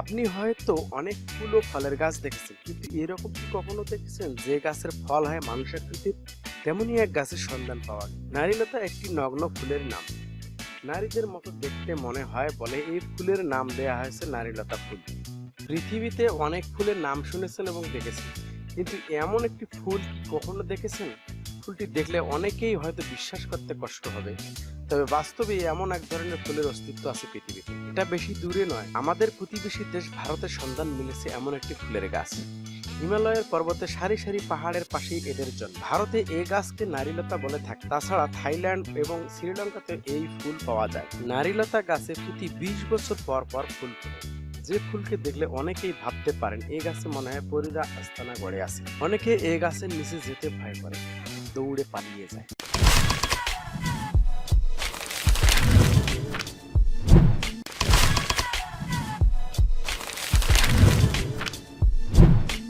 আপনি হয়তো অনেক ফুল ও ফলের গাছ দেখেছেন, কিন্তু এরকম কি কখনো দেখেছেন যে গাছের ফল হয় মানুষের প্রতি? তেমনই এক গাছের সন্ধান পাওয়া নারীলতা একটি নগ্ন ফুলের নাম। নারীদের মতো দেখতে মনে হয় বলে এই ফুলের নাম দেয়া হয়েছে নারীলতা ফুল। পৃথিবীতে অনেক ফুলের নাম শুনেছেন এবং দেখেছেন, কিন্তু এমন একটি ফুল কখনো দেখেছেন? ফুলটি দেখলে অনেকেই হয়তো বিশ্বাস করতে কষ্ট হবে। তবে বাস্তবে এমন এক ধরনের ফুলের অস্তিত্ব আছে পৃথিবীতে। এটা বেশি দূরে নয়, আমাদের প্রতিবেশী দেশ ভারতের সন্ধান মিলেছে এমন একটি ফুলের গাছ। হিমালয়ের পর্বতে সারি সারি পাহাড়ের পাশেই এদের জন্ম। ভারতে এই গাছকে নারীলতা বলে থাকে, তাছাড়া থাইল্যান্ড এবং শ্রীলঙ্কাতে এই ফুল পাওয়া যায়। নারীলতা গাছে প্রতি বিশ বছর পর পর ফুল ফোটে। যে ফুলকে দেখলে অনেকেই ভাবতে পারেন এই গাছে মনে হয় পরিরা আস্তানা গড়ে আছে। অনেকে এই গাছের নিচে যেতে ভয় করে, দৌড়ে পালিয়ে যায়।